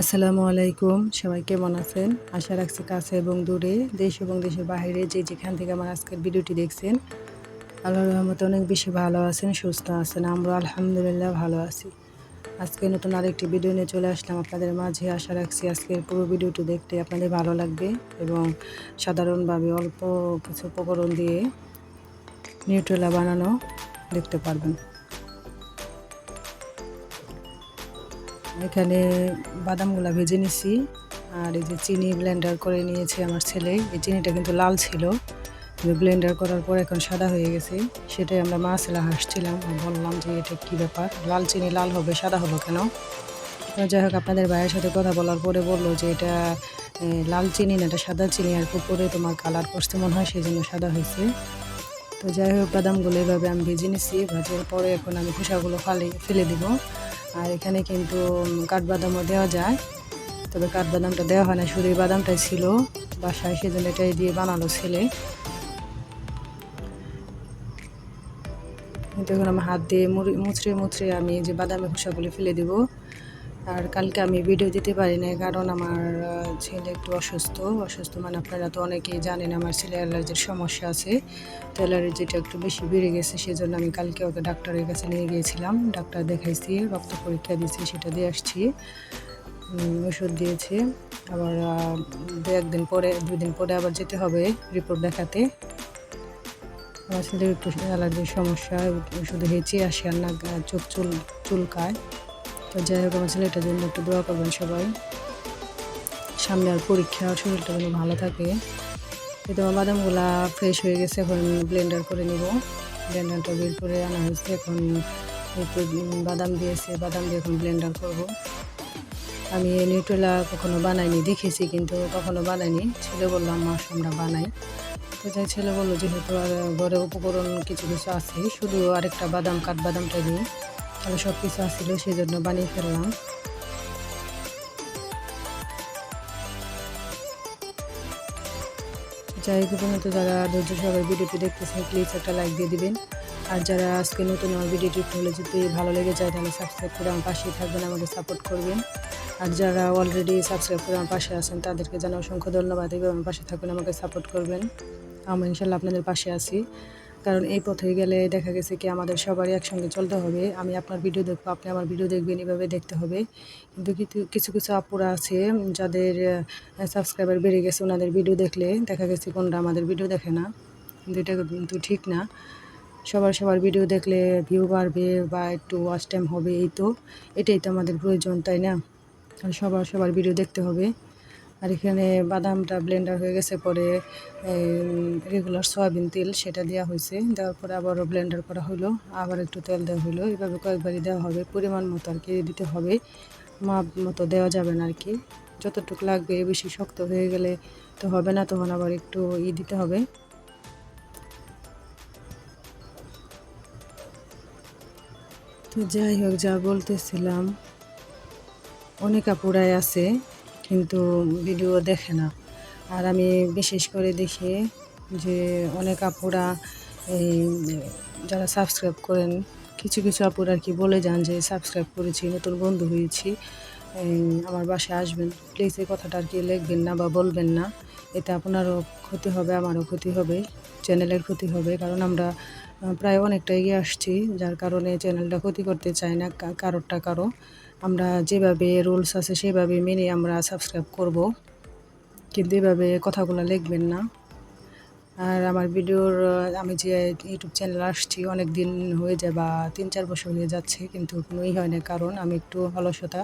আসসালামু আলাইকুম। সবাই কেমন আছেন? আশা রাখছি কাছে এবং দূরে দেশ এবং দেশের বাইরে যে যেখান থেকে আমার আজকের ভিডিওটি দেখছেন, আল্লাহর রহমতে অনেক বেশি ভালো আছেন, সুস্থ আছেন আমরা আলহামদুলিল্লাহ ভালো আছি। আজকে নতুন আরেকটি ভিডিও নিয়ে চলে আসলাম আপনাদের মাঝে। আশা রাখছি আজকের পুরো ভিডিওটি দেখতে আপনাদের ভালো লাগবে এবং সাধারণভাবে অল্প কিছু উপকরণ দিয়ে নিউট্রেলা বানানো দেখতে পারবেন। এখানে বাদামগুলা ভেজে নিছি, আর এই যে চিনি ব্লেন্ডার করে নিয়েছে আমার ছেলে। এই চিনিটা কিন্তু লাল ছিল। ব্লেন্ডার করার পর এখন সাদা হয়ে গেছে। সেটাই আমরা মা ছেলে হাসছিলাম বললাম যে এটা কী ব্যাপার? লাল চিনি লাল হবে, সাদা হলো কেন? যাই হোক, আপনাদের ভাইয়ের সাথে কথা বলার পরে বলল যে এটা লাল চিনি না, এটা সাদা চিনি, আর পুকুরে তোমার কালার করতে মনে হয় সেই জন্য সাদা হয়েছে। তো যাই হোক, বাদামগুলো এভাবে আমি ভেজে নিছি। ভাজার পরে এখন আমি খোসাগুলো ফালে ফেলে দিব। আর এখানে কিন্তু কাঠবাদামও দেওয়া যায়। তবে কাঠবাদামটা দেওয়া হয় না। শুধু বাদামটাই ছিল বাসায়, সেজন্য এটাই দিয়ে বানালো ছেলে। কিন্তু এখন আমি হাত দিয়ে মুচড়ে মুচড়ে আমি যে বাদামের খোসাগুলো ফেলে দিব। আর কালকে আমি ভিডিও দিতে পারি না কারণ আমার ছেলে একটু অসুস্থ। অসুস্থ মানে আপনারা তো অনেকেই জানেন আমার ছেলে অ্যালার্জির সমস্যা আছে। তো অ্যালার্জিটা একটু বেশি বেড়ে গেছে, সেজন্য আমি কালকে ওকে ডাক্তারের কাছে নিয়ে গিয়েছিলাম। ডাক্তার দেখাইছি, রক্ত পরীক্ষা দিয়েছি, সেটা দিয়ে আসছি। ওষুধ দিয়েছে। আবার দু একদিন পরে, দুই দিন পরে আবার যেতে হবে রিপোর্ট দেখাতে। আমার ছেলের একটু অ্যালার্জির সমস্যা শুধু হেঁচে আসে আর না চোখ চুল, চুলকায়। তো যাই হোক, আমার ছেলেটার জন্য একটু দোয়া করবেন সবাই। সামনে আর পরীক্ষা, শরীরটা যেন ভালো থাকে। কিন্তু আমার বাদামগুলা ফ্রেশ হয়ে গেছে, এখন ব্লেন্ডার করে নিব। ব্লেন্ডারটা বের করে আনা হয়েছে, এখন একটু বাদাম দিয়েছে, বাদাম দিয়ে এখন ব্লেন্ডার করব। আমি নিউট্রেলা কখনো বানাইনি, দেখেছি কিন্তু কখনো বানাইনি। ছেলে বললাম মাস আমরা বানাই। তো যাই ছেলে বলল, যেহেতু আর ঘরে উপকরণ কিছু কিছু আছে, শুধু আরেকটা বাদাম কাঠবাদামটা দিই। তাহলে সব কিছু আসছিল সেই জন্য বানিয়ে ফেললাম। যাই পর্যন্ত যারা ধৈর্য সবাই ভিডিওটি দেখতেছেন প্লিজ একটা লাইক দিয়ে দিবেন। আর যারা আজকে নতুন আমার ভিডিওটি হলে যদি ভালো লেগে যায়, তাহলে সাবস্ক্রাইব করে আমার পাশেই থাকবেন, আমাকে সাপোর্ট করবেন। আর যারা অলরেডি সাবস্ক্রাইব করে আমার পাশে আছেন, তাদেরকে জানা অসংখ্য ধন্যবাদ। এভাবে আমার পাশে থাকবেন, আমাকে সাপোর্ট করবেন। আমরা ইনশাল্লাহ আপনাদের পাশে আছি। কারণ এই পথে গেলে দেখা গেছে কি আমাদের সবারই একসঙ্গে চলতে হবে। আমি আপনার ভিডিও দেখব, আপনি আমার ভিডিও দেখবেন এভাবে দেখতে হবে। কিন্তু কিছু কিছু আপুরা আছে যাদের সাবস্ক্রাইবার বেড়ে গেছে, ওনাদের ভিডিও দেখলে দেখা গেছে কোনটা আমাদের ভিডিও দেখে না। কিন্তু এটা কিন্তু ঠিক না। সবার সবার ভিডিও দেখলে ভিউ বাড়বে বা একটু ওয়াচ টাইম হবে, এই তো। এটাই তো আমাদের প্রয়োজন, তাই না? সবার সবার ভিডিও দেখতে হবে। আর এখানে বাদামটা ব্লেন্ডার হয়ে গেছে, পরে রেগুলার সয়াবিন তেল সেটা দেওয়া হয়েছে। দেওয়ার পরে আবারও ব্লেন্ডার করা হলো, আবার একটু তেল দেওয়া হলো। এভাবে কয়েকবারই দেওয়া হবে, পরিমাণ মতো আর কি দিতে হবে। মাপ মতো দেওয়া যাবে না আর কি। যতটুকু লাগবে বেশি শক্ত হয়ে গেলে তো হবে না, তখন আবার একটু ই দিতে হবে। তো যাই হোক, যা বলতেছিলাম, অনেক আপুরাই আছে। কিন্তু ভিডিও দেখে না। আর আমি বিশেষ করে দেখি যে অনেক আপুরা এই যারা সাবস্ক্রাইব করেন, কিছু কিছু আপুরা আর কি বলে যান যে সাবস্ক্রাইব করেছি, নতুন বন্ধু হয়েছি আমার বাসায় আসবেন। প্লিজ এই কথাটা আর কি লিখবেন না বা বলবেন না। এতে আপনারও ক্ষতি হবে, আমারও ক্ষতি হবে, চ্যানেলের ক্ষতি হবে, কারণ আমরা প্রায় অনেকটা এগিয়ে আসছি, যার কারণে চ্যানেলটা ক্ষতি করতে চাই না কারোরটা কারও। আমরা যেভাবে রুলস আছে সেভাবে মেনে আমরা সাবস্ক্রাইব করব। কিন্তু এভাবে কথাগুলো লিখবেন না। আর আমার ভিডিওর, আমি যে ইউটিউব চ্যানেল আসছি অনেক দিন হয়ে যায় বা তিন চার বছর হয়ে যাচ্ছে, কিন্তু কোনোই হয় না। কারণ আমি একটু অলসতা,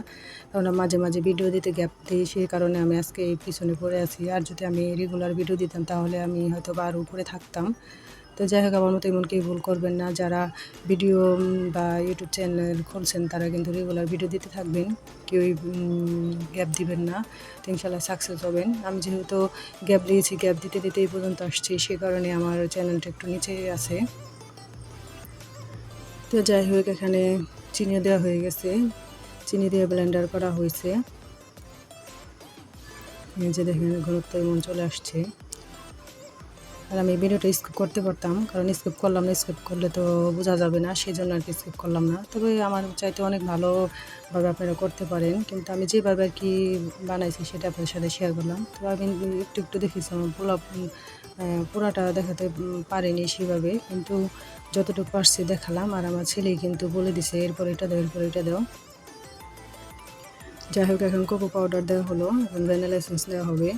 কারণ মাঝে মাঝে ভিডিও দিতে গ্যাপ দিই সেই কারণে আমি আজকে পিছনে পড়ে আছি। আর যদি আমি রেগুলার ভিডিও দিতাম, তাহলে আমি হয়তো বা আরও উপরে থাকতাম। তো যাই হোক, আমার মতো এমন কেউ ভুল করবেন না। যারা ভিডিও বা ইউটিউব চ্যানেল খুলছেন, তারা কিন্তু রেগুলার ভিডিও দিতে থাকবেন। কেউই গ্যাপ দিবেন না। তো ইনশাল্লাহ সাকসেস হবেন। আমি যেহেতু গ্যাপ দিয়েছি গ্যাপ দিতে দিতে এই পর্যন্ত আসছি। সে কারণে আমার চ্যানেলটা একটু নিচে আছে। তো যাই হোক, এখানে চিনি দেওয়া হয়ে গেছে। চিনি দিয়ে ব্লেন্ডার করা হয়েছে। যে দেখেন, ঘনত্ব এমন চলে আসছে। আর আমি ভিডিওটা স্কিপ করতে পারতাম কারণ স্কিপ করলাম না স্কিপ করলে তো বোঝা যাবে না সেই জন্য আর কি স্কিপ করলাম না। তবে আমার চাইতে অনেক ভালোভাবে আপনারা করতে পারেন কিন্তু আমি যেভাবে আর কি বানাইছি সেটা আপনাদের সাথে শেয়ার করলাম। তো আমি একটু একটু দেখেছি আমার আহ, পুরাটা দেখাতে পারিনি সেভাবে কিন্তু যতটুকু পারছি দেখালাম আর আমার ছেলে কিন্তু বলে দিছে এরপর এটা দাও এরপর এটা দাও। যাই হোক এখন কোকো পাউডার দেওয়া হলো এখন ভ্যানিলা এসেন্স দেওয়া হবে।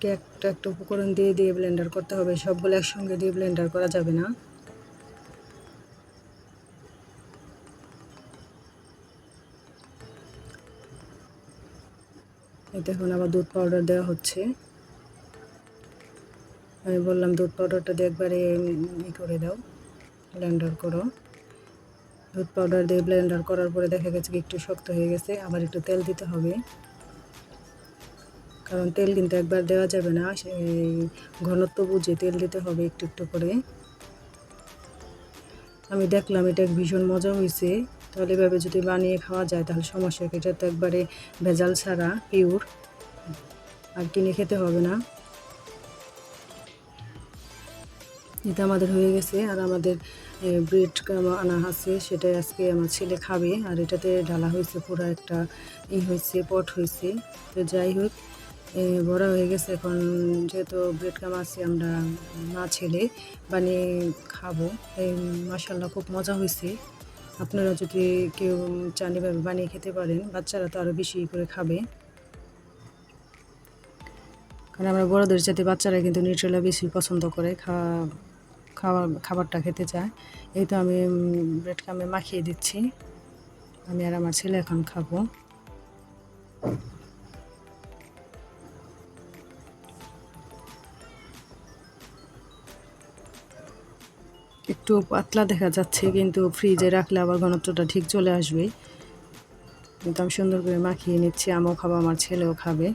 একে একটা একটা উপকরণ দিয়ে দিয়ে ব্লেন্ডার করতে হবে। সবগুলো একসঙ্গে দিয়ে ব্লেন্ডার করা যাবে না। এই এখন আবার দুধ পাউডার দেওয়া হচ্ছে। আমি বললাম, দুধ পাউডারটা দিয়ে একবারে ই করে দাও ব্লেন্ডার করো। দুধ পাউডার দিয়ে ব্লেন্ডার করার পরে দেখা গেছে একটু শক্ত হয়ে গেছে, আবার একটু তেল দিতে হবে। কারণ তেল কিন্তু একবার দেওয়া যাবে না ঘনত্ব বুঝে তেল দিতে হবে একটু একটু করে। আমি দেখলাম এটা ভীষণ মজা হয়েছে তাহলে এভাবে যদি বানিয়ে খাওয়া যায় তাহলে সমস্যা এটা তো একবারে ভেজাল ছাড়া পিওর আর কিনে খেতে হবে না। এটা আমাদের হয়ে গেছে, আর আমাদের ব্রেড আনা আছে, সেটাই আজকে আমার ছেলে খাবে, আর এটাতে ঢালা হয়েছে পুরো একটা ই হয়েছে পট হয়েছে তো যাই হোক বড়া হয়ে গেছে এখন যেহেতু ব্রেড কাম আছে আমরা মা ছেলে বানিয়ে খাব। এই মাসাল্লাহ খুব মজা হয়েছে। আপনারা যদি কেউ চান এভাবে বানিয়ে খেতে পারেন, বাচ্চারা তো আরও বেশি করে খাবে। কারণ আমরা বড়দের সাথে বাচ্চারা কিন্তু নিউট্রেলা বেশি পছন্দ করে খাওয়া, খাবারটা খেতে চায়। এই তো আমি ব্রেড কামে মাখিয়ে দিচ্ছি। আমি আর আমার ছেলে এখন খাব। একটু পাতলা দেখা যাচ্ছে, কিন্তু ফ্রিজে রাখলে আবার ঘনত্বটা ঠিক চলে আসবে। কিন্তু আমি সুন্দর করে মাখিয়ে নিচ্ছি, আমিও খাব, আমার ছেলেও খাবে।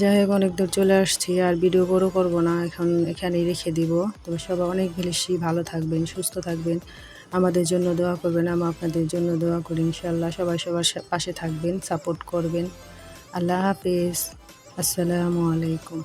যাই হোক, অনেক দূর চলে আসছি, আর ভিডিও বড় করব না, এখন এখানেই রেখে দিব। তবে সবাই অনেক বেশি ভালো থাকবেন, সুস্থ থাকবেন। আমাদের জন্য দোয়া করবেন আমি আপনাদের জন্য দোয়া করি ইনশাল্লাহ সবাই সবার পাশে থাকবেন, সাপোর্ট করবেন। আল্লাহ হাফিজ। আসসালামু আলাইকুম।